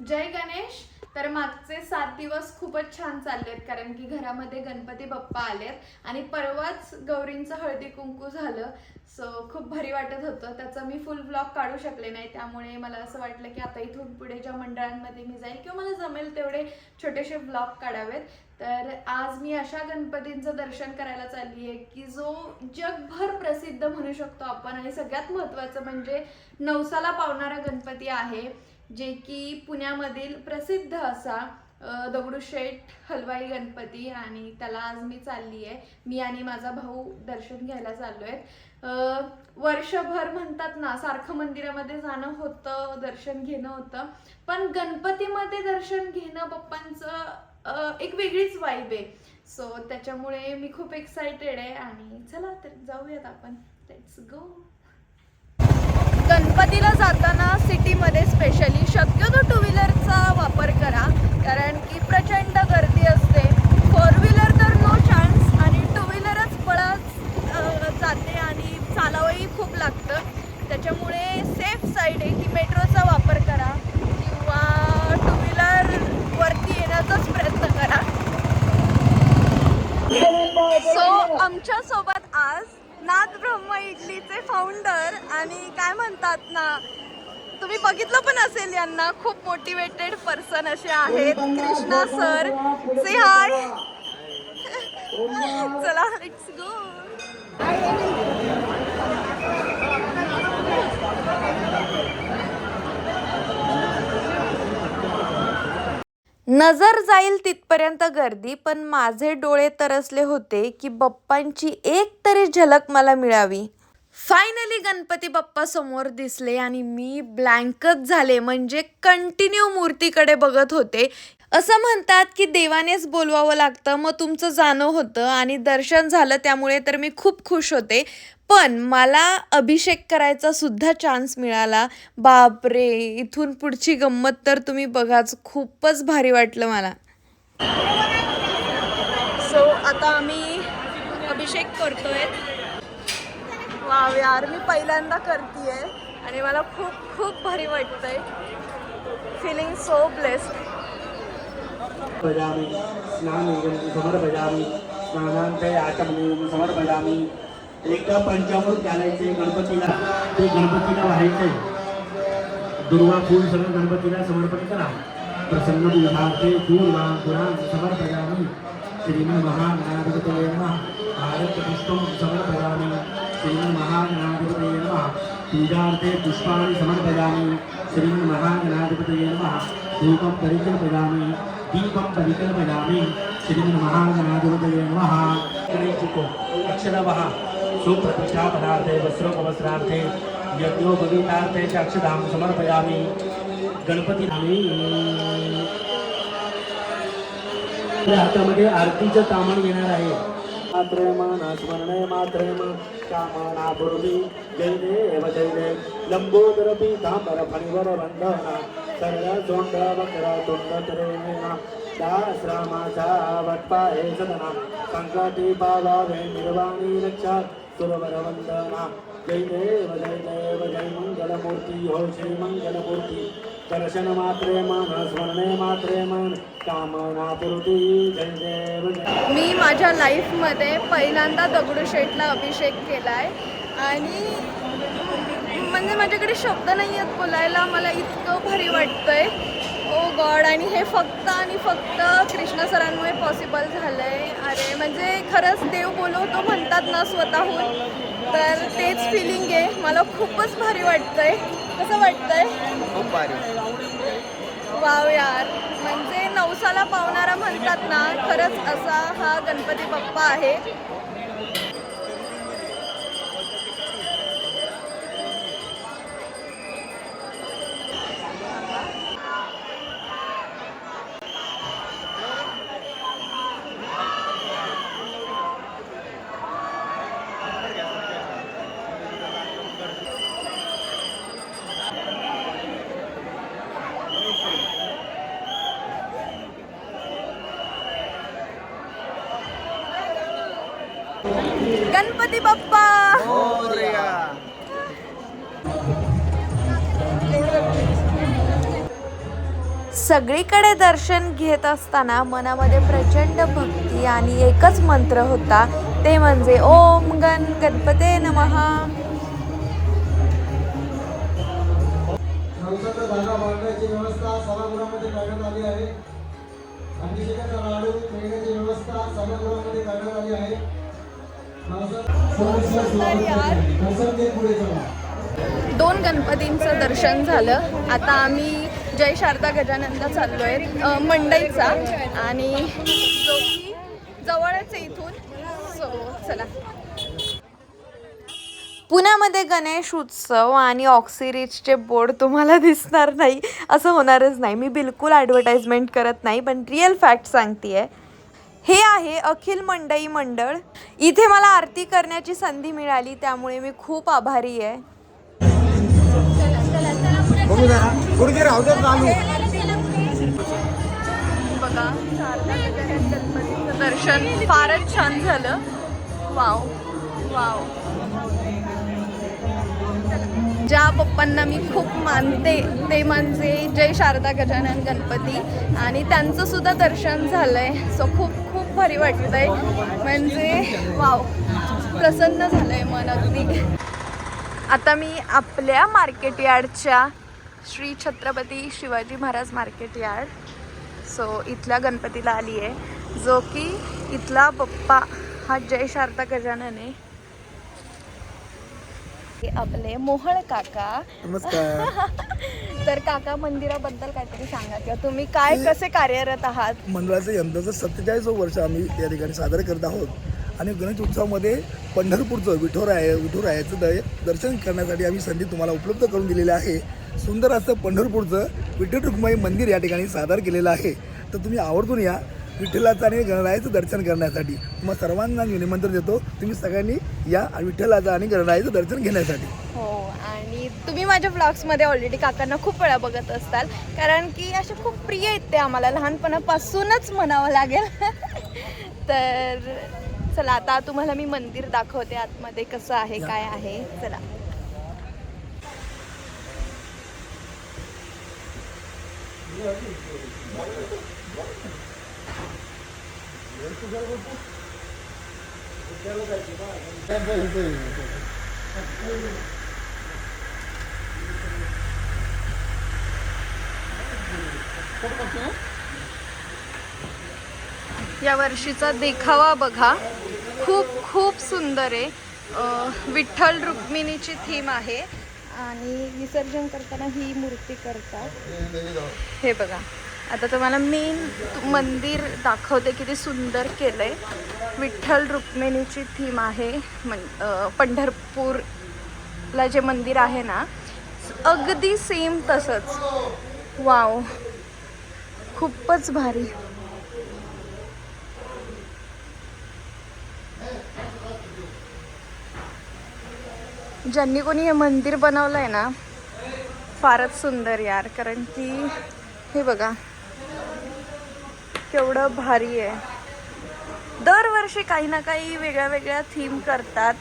जय गणेश. तर मागचे सात दिवस खूपच छान चाललेत कारण की घरामध्ये गणपती बाप्पा आलेत आणि परवाच गौरींचं हळदी कुंकू झालं. सो खूप भारी वाटत होतं. त्याचं मी फुल ब्लॉग काढू शकले नाही. त्यामुळे मला असं वाटलं की आता इथून पुढे ज्या मंडळांमध्ये मी जाईल किंवा मला जमेल तेवढे छोटेसे ब्लॉग काढावेत. तर आज मी अशा गणपतींचं दर्शन करायला चालली आहे की जो जगभर प्रसिद्ध म्हणू शकतो आपण आणि सगळ्यात महत्त्वाचं म्हणजे नवसाला पावणारा गणपती आहे जे की पुण्यामधील प्रसिद्ध असा दगडूशेठ हलवाई गणपती आणि त्याला आज मी चालली आहे. मी आणि माझा भाऊ दर्शन घ्यायला चाललो आहे वर्षभर म्हणतात ना सारखं मंदिरामध्ये जाणं होतं दर्शन घेणं होतं. पण गणपतीमध्ये दर्शन घेणं पप्पांचं एक वेगळीच वाईब आहे. सो त्याच्यामुळे मी खूप एक्सायटेड आहे आणि चला तर जाऊयात आपण. लेट्स गो गणपतीला जाताना सिटीमध्ये स्पेशली शक्यतो टू व्हीलरचा वापर करा. कारण की प्रचंड गर्दी असते. फोर व्हीलर तर नो चान्स आणि टू व्हीलरच पळत जाते आणि चालावंही खूप लागतं. त्याच्यामुळे सेफ साईड आहे की मेट्रोचा वापर करा किंवा टू व्हीलर वरती येण्याचाच प्रयत्न करा सो आमच्यासोबत आज नाथ ब्रह्म इडलीचे फाउंडर आणि काय म्हणतात ना तुम्ही बघितलं पण असेल यांना खूप मोटिवेटेड पर्सन असे आहेत. कृष्णा सर से हाय चला लेट्स गो नजर जाईल तिथपर्यंत गर्दी पण माझे डोळे तरसले होते की बप्पांची एक तरी झलक मला मिळावी. फायनली गणपती बाप्पा समोर दिसले आणि मी ब्लँकच झाले. म्हणजे कंटिन्यू मूर्तीकडे बघत होते. असं म्हणतात की देवानेच बोलवावं लागतं मग तुमचं जाणं होतं आणि दर्शन झालं त्यामुळे तर मी खूप खुश होते. पण मला अभिषेक करायचा सुद्धा चान्स मिळाला. बापरे इथून पुढची गंमत तर तुम्ही बघाच. खूपच भारी वाटलं मला. सो आता आम्ही अभिषेक करतोय. वाव यार मी पहिल्यांदा करतीये. आणि मला खूप खूप भारी वाटतंय. फिलिंग सो ब्लेस्ड समर्पयामि स्नानं समर्पयामि स्नानान्ते समर समर्पयामि. एकदा पंचामृत घालायचे गणपतीला ते गणपतीला व्हायचे. दुर्वा फूल सगळं गणपतीला समर्पण करा. प्रसन्न विभागते दूर्वा गुणां समर्पयामि. श्रीमन्महागणाधिपतये नमः. भारत पुष्पं समर्पयामि. श्रीमन्महागणाधिपतये नमः। पूजार्थे पुष्पाणि समर्पयामि। श्रीमन्महागणाधिपतये नमः। धूपं परिकल्पयामि। दीपं परिकल्पयामि। श्रीमन्महागणाधिपतये नमः। गणेशको अक्षरवः। सुप्रतिष्ठापनार्थे, वस्त्रोपवस्त्रार्थे, यज्ञोपवीतार्थे च अक्षदां समर्पयामि। गणपती नामी हातामध्ये आरतीचं तामण येणार आहे। मात्रेम स्मरणे मात्रेम कामना पूर्वी जय देव जय देव. लंबोदर पीतांबर फणिवर वंदना सरळ सोंड वक्र तुंड त्रेना दासरामाचा वटपाहे सदना संकटी पावावे निर्वाणी रक्षा सुरवर वंदना. जय देव जय देव जय मंगलमूर्ती हो श्री मंगलमूर्ती। दर्शन मात्रे मान स्मरणे मात्रे मान कामना पूर्ती जय देव मी माझ्या लाईफमध्ये पहिल्यांदा दगडूशेठला अभिषेक केलाय. आणि म्हणजे माझ्याकडे शब्द नाही आहेत बोलायला मला इतकं भारी वाटतंय. Oh ओ गॉड आणि हे फक्त आणि फक्त कृष्ण सरांमुळे पॉसिबल झालं आहे अरे म्हणजे खरंच देव बोलवतो म्हणतात ना स्वतःहून. तर तेच फिलिंग आहे. मला खूपच भारी वाटतंय. कसं वाटतंय? खूप भारी. वाव यार. म्हणजे नवसाला पावणारा म्हणतात ना खरंच असा हा गणपती बाप्पा आहे. गणपती बाप्पा! सगळीकडे दर्शन घेत असताना मनामध्ये प्रचंड भक्ती आणि एकच मंत्र होता ते म्हणजे ओम गण गणपते नमहा व्यवस्था दोन गणपतींचं दर्शन झालं. आता आम्ही जय शारदा गजाननला चाललोय आहे मंडईचा. आणि जो की जवळच आहे इथून. सो चला. पुण्यामध्ये गणेश उत्सव आणि ऑक्सिरीजचे बोर्ड तुम्हाला दिसणार नाही. असं होणारच नाही. मी बिलकुल ॲडव्हर्टाइजमेंट करत नाही पण रिअल फॅक्ट सांगते आहे हे आहे अखिल मंडई मंडळ. इथे मला आरती करण्याची संधी मिळाली त्यामुळे मी खूप आभारी आहे. बघा दर्शन फारच छान झालं. Wow wow. ज्या पप्पांना मी खूप मानते ते म्हणजे जय शारदा गजानन गणपती. आणि त्यांचं सुद्धा दर्शन झालंय. सो खूप भारी वाटत आहे म्हणजे वाव प्रसन्न झालंय मन अगदी. आता मी आपल्या market यार्डच्या Shri Chhatrapati Shivaji Maharaj market yard so इथल्या गणपतीला आली आहे जो की इथला बप्पा हा जय शारदा गजानन आहे. हे आपले मोहळ काका. नमस्कार. तर काका मंदिराबद्दल काहीतरी सांगा किंवा तुम्ही काय कसे कार्यरत आहात? मंडळाचं यंदाचं सत्तेचाळीस वर्ष आम्ही या ठिकाणी साजरं करत आहोत. आणि गणेश उत्सवामध्ये पंढरपूरचं विठोराय विठुरायाचं द दर्शन करण्यासाठी आम्ही संधी तुम्हाला उपलब्ध करून दिलेली आहे. सुंदर असं पंढरपूरचं विठ्ठल रुक्माई मंदिर या ठिकाणी सादर केलेलं आहे. तर तुम्ही आवर्जून या. विठ्ठलाचं आणि गणरायाचं दर्शन करण्यासाठी. तुम्हाला सर्वांना मी निमंत्रण देतो. तुम्ही सगळ्यांनी या विठ्ठलाचं आणि गणरायाचं दर्शन घेण्यासाठी. हो आणि तुम्ही माझ्या ब्लॉग्समध्ये ऑलरेडी काकांना खूप वेळा बघत असताल. कारण की असे खूप प्रिय आहेत ते आम्हाला. लहानपणापासूनच म्हणावं लागेल. तर चला आता तुम्हाला मी मंदिर दाखवते आतमध्ये कसं आहे काय आहे. चला. या वर्षीचा देखावा बघा. खूप खूप सुंदर आहे. विठ्ठल रुक्मिणीची थीम आहे. आणि विसर्जन करताना ही मूर्ती करतात. हे बघा. आता तुम्हाला मेन मंदिर दाखवते किती सुंदर केलं आहे विठ्ठल रुक्मिणीची थीम आहे. मन पंढरपूरला जे मंदिर आहे ना अगदी सेम तसंच. वाव खूपच भारी. ज्यांनी कोणी हे मंदिर बनवलं आहे ना फारच सुंदर यार कारण की हे बघा केवढं भारी आहे. दरवर्षी काही ना काही वेगळ्या वेगळ्या थीम करतात.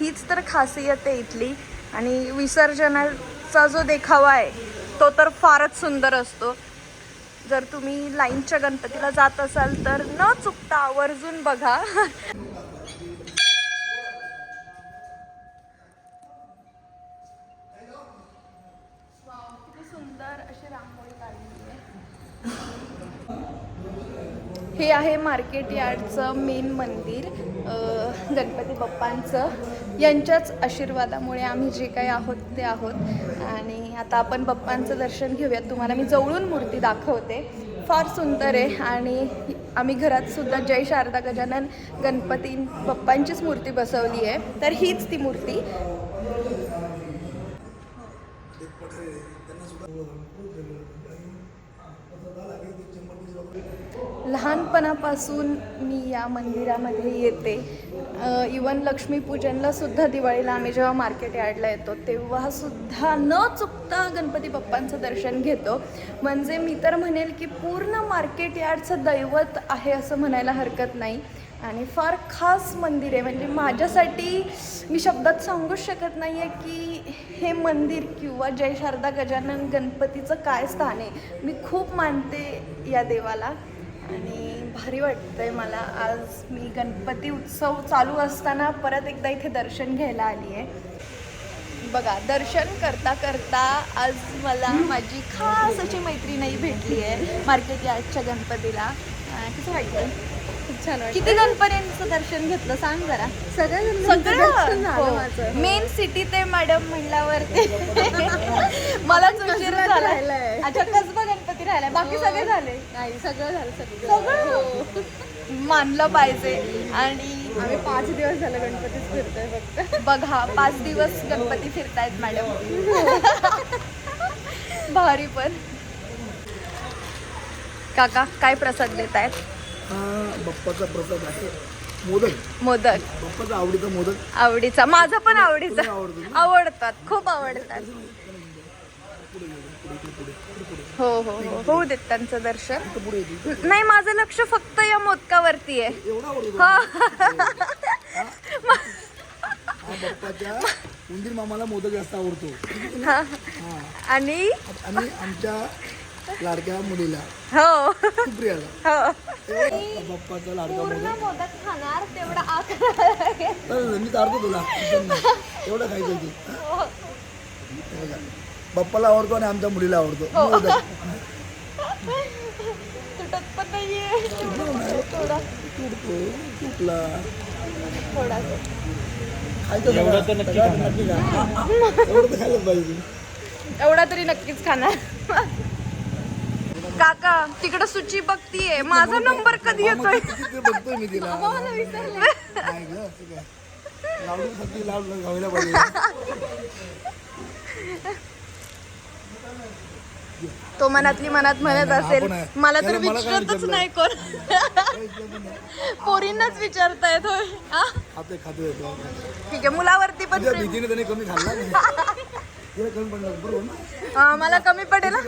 हीच तर खासियत आहे इथली. आणि विसर्जनाचा जो देखावा आहे तो तर फारच सुंदर असतो. जर तुम्ही लाईनच्या गणपतीला जात असाल तर न चुकता आवर्जून बघा किती सुंदर अशी रांगोळी काढली आहे हे आहे मार्केट यार्डचं मेन मंदिर गणपती बाप्पांचं. यांच्याच आशीर्वादामुळे आम्ही जे काही आहोत ते आहोत. आणि आता आपण बाप्पांचं दर्शन घेऊयात. तुम्हाला मी जवळून मूर्ती दाखवते. फार सुंदर आहे. आणि आम्ही घरातसुद्धा जय शारदा गजानन गणपती बाप्पांचीच मूर्ती बसवली आहे. तर हीच ती मूर्ती. लहानपणापासून मी या मंदिरामध्ये येते. इवन लक्ष्मीपूजनला सुद्धा दिवाळीला आम्ही जेव्हा मार्केट यार्डला येतो तेव्हा सुद्धा न चुकता गणपती बाप्पांचं दर्शन घेतो. म्हणजे मी तर म्हणेल की पूर्ण मार्केट यार्डचं दैवत आहे असं म्हणायला हरकत नाही. आणि फार खास मंदिर आहे. म्हणजे माझ्यासाठी मी शब्दात सांगूच शकत नाही आहे की हे मंदिर किंवा जय शारदा गजानन गणपतीचं काय स्थान आहे. मी खूप मानते या देवाला. आणि भारी वाटतंय मला. आज मी गणपती उत्सव चालू असताना परत एकदा इथे दर्शन घ्यायला आली आहे बघा दर्शन करता करता आज मला माझी खास अशी मैत्रीणही भेटली आहे मार्केट यार्डच्या गणपतीला. कसं वाटलं खूप छान वाटतं किती गणपतींचं दर्शन घेतलं सांग जरा. झालं सगळं माझं. मेन सिटी ते मॅडम म्हणल्यावर मलाच उशीर झाला राहिलाय. अच्छा कसबा गणपती राहिलाय बाकी सगळे झाले नाही सगळं झालं सगळं सगळं? हो. मानलं पाहिजे. आणि आम्ही पाच दिवस झालं गणपतीच फिरतोय फक्त बघा पाच दिवस गणपती फिरतायत मॅडम. भारी पण. काका काय प्रसाद देत आहेत हा बाप्पाचा प्रसाद आहे. मोदक. मोदक. बाप्पाचा आवडीचा मोदक. आवडीचा. माझा पण आवडीचा. आवडतात खूप आवडतात. हो हो हो. होऊ देत त्यांचं दर्शन. नाही माझं लक्ष फक्त या मोदकावरती आहे. हा. उंदीर मामाला मोदक जास्त आवडतो. आणि? आणि आमच्या लाडक्या मुलीला. हो. सुप्रियाला. हो. बाप्पाचा लाडका मोदक मोदक खाणार तेवढा मी काढतो तुला. एवढं खायचं हे. बाप्पाला आवडतो आणि आमच्या मुलीला आवडतो. मोदक तुटत पण नाहीये. तुटतो तुटला. थोडासा. खायचं एवढं तर नक्की नक्की खा एवढं तर खायला पाहिजे. एवढा तरी नक्कीच खाणार. काका तिकडं सूची बघतीये. माझा नंबर कधी येतोय? ते बघतोय मी तिला. नाही ग असं काय? लावडी साठी लाव घावायला पाहिजे. तो मनातली मनात म्हणत असेल. मला तर विचारतच? नाही कोण. पोरींनाच विचारतायत होय. हा? ठीक आहे मुलावरती पण हा, मला कमी पडेल काय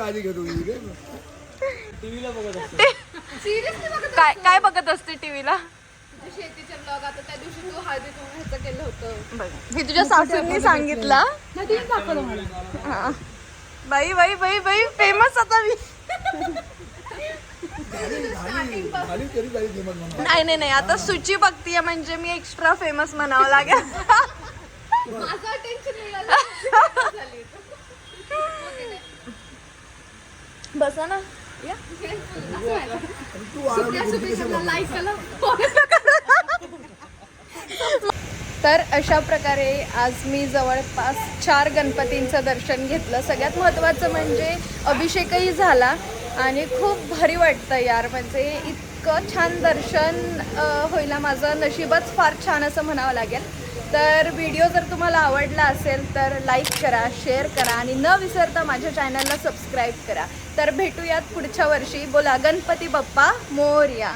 काय काय बघत असते टीव्हीला? शेतीचे ब्लॉग आता त्या दिवशी तू हळदी केलं होतं. हे तुझ्या सासूंनी सांगितलं. बाई बाई बाई बाई फेमस आता मी. नाही नाही नाही आता सूची बघतीये म्हणजे मी एक्स्ट्रा फेमस म्हणावं लागेल. बसा ना. या. तू लाईक तर अशा प्रकारे आज मी जवळपास चार गणपतींचं दर्शन घेतलं. सगळ्यात महत्त्वाचं म्हणजे अभिषेकही झाला आणि खूप भारी वाटतं यार. म्हणजे इतकं छान दर्शन होईल होईला माझं नशीबच फार छान असं म्हणावं लागेल. तर व्हिडिओ जर तुम्हाला आवडला असेल तर लाईक करा शेअर करा आणि न विसरता माझ्या चॅनलला सबस्क्राईब करा. तर भेटूयात पुढच्या वर्षी. बोला गणपती बाप्पा मोर्या.